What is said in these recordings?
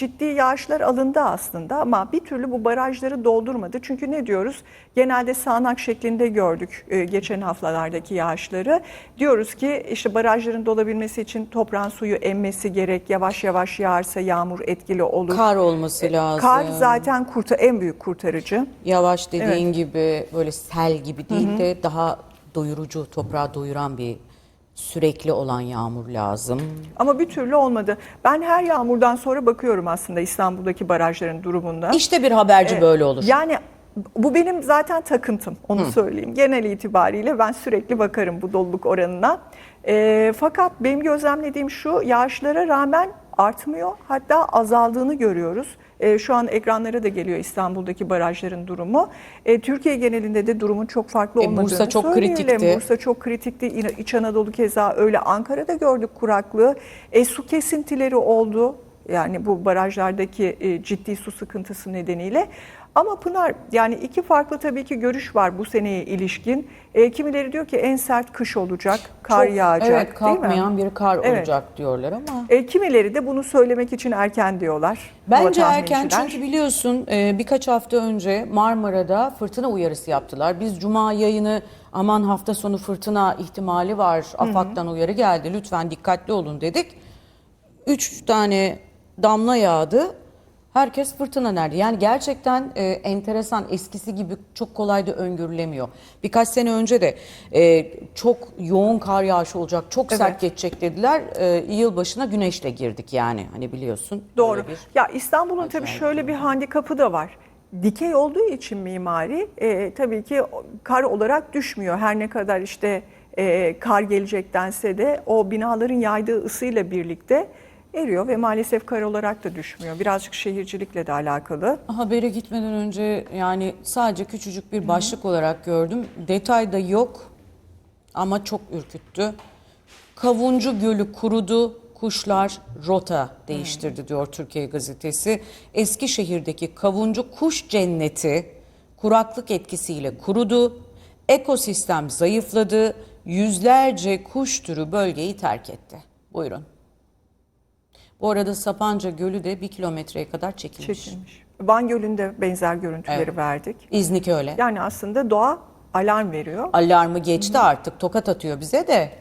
ciddi yağışlar alındı aslında ama bir türlü bu barajları doldurmadı. Çünkü ne diyoruz? Genelde sağanak şeklinde gördük e, geçen haftalardaki yağışları. Diyoruz ki işte barajların dolabilmesi için toprağın suyu emmesi gerek. Yavaş yavaş yağarsa yağmur etkili olur. Kar olması lazım. E, Kar zaten kurta en büyük kurtarıcı. Yavaş dediğin gibi böyle sel gibi değil de daha doyurucu, toprağı doyuran bir sürekli olan yağmur lazım. Ama bir türlü olmadı. Ben her yağmurdan sonra bakıyorum aslında İstanbul'daki barajların durumunda. İşte bir haberci böyle olur. Yani bu benim zaten takıntım onu söyleyeyim. Genel itibariyle ben sürekli bakarım bu doluluk oranına. Ee, fakat benim gözlemlediğim şu yağışlara rağmen artmıyor hatta azaldığını görüyoruz. Ee, şu an ekranlara da geliyor İstanbul'daki barajların durumu. Ee, Türkiye genelinde de durumun çok farklı E, olmadığını Bursa çok söyleyelim. kritikti. Bursa çok kritikti. İç Anadolu keza öyle. Ankara'da gördük kuraklığı. E, su kesintileri oldu. Yani bu barajlardaki e, ciddi su sıkıntısı nedeniyle. Ama Pınar yani iki farklı tabii ki görüş var bu seneye ilişkin. E, kimileri diyor ki en sert kış olacak, kar Çok, yağacak Evet kalkmayan bir kar Evet. olacak diyorlar ama. E, kimileri de bunu söylemek için erken diyorlar. Bence erken çünkü biliyorsun e, birkaç hafta önce Marmara'da fırtına uyarısı yaptılar. Biz cuma yayını aman hafta sonu fırtına ihtimali var. AFAD'dan uyarı geldi lütfen dikkatli olun dedik. Üç tane damla yağdı. Herkes fırtına nerede? Yani gerçekten e, enteresan eskisi gibi çok kolay da öngörülemiyor. Birkaç sene önce de e, çok yoğun kar yağışı olacak, çok sert Evet. geçecek dediler. E, yılbaşına güneşle girdik yani hani biliyorsun. Doğru. Ya İstanbul'un tabii şöyle bir handikapı da var. Dikey olduğu için mimari e, tabii ki kar olarak düşmüyor. Her ne kadar işte e, kar gelecektense de o binaların yaydığı ısıyla birlikte eriyor ve maalesef kar olarak da düşmüyor. Birazcık şehircilikle de alakalı. Habere gitmeden önce yani sadece küçücük bir başlık olarak gördüm. Detay da yok ama çok ürküttü. Kavuncu Gölü kurudu, kuşlar rota değiştirdi diyor Türkiye Gazetesi. Eskişehir'deki Kavuncu Kuş Cenneti kuraklık etkisiyle kurudu. Ekosistem zayıfladı. Yüzlerce kuş türü bölgeyi terk etti. Buyurun. Bu arada Sapanca Gölü de bir kilometreye kadar çekilmiş. Çekilmiş. Van Gölü'nde benzer görüntüleri Evet. verdik. İznik öyle. Yani aslında doğa alarm veriyor. Alarmı geçti artık tokat atıyor bize de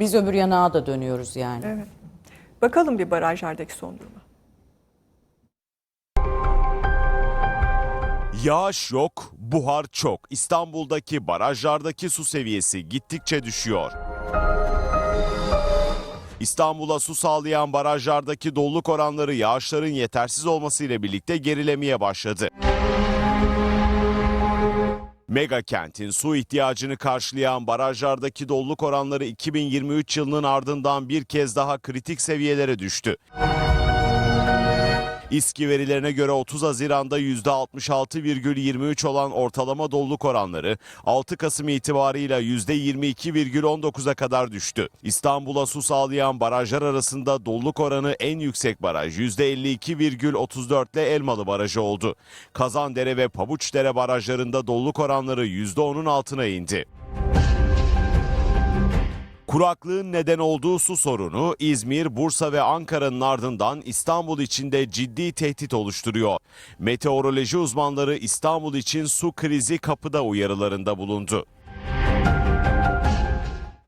biz öbür yanağa da dönüyoruz yani. Evet. Bakalım bir barajlardaki son duruma. Yağış yok, buhar çok. İstanbul'daki barajlardaki su seviyesi gittikçe düşüyor. İstanbul'a su sağlayan barajlardaki doluluk oranları yağışların yetersiz olmasıyla birlikte gerilemeye başladı. Mega kentin su ihtiyacını karşılayan barajlardaki doluluk oranları 2023 yılının ardından bir kez daha kritik seviyelere düştü. İSKİ verilerine göre 30 Haziran'da %66,23 olan ortalama doluluk oranları 6 Kasım itibarıyla %22,19'a kadar düştü. İstanbul'a su sağlayan barajlar arasında doluluk oranı en yüksek baraj %52,34 ile Elmalı Barajı oldu. Kazandere ve Pabuçdere barajlarında doluluk oranları %10'un altına indi. Kuraklığın neden olduğu su sorunu İzmir, Bursa ve Ankara'nın ardından İstanbul için de ciddi tehdit oluşturuyor. Meteoroloji uzmanları İstanbul için su krizi kapıda uyarılarında bulundu.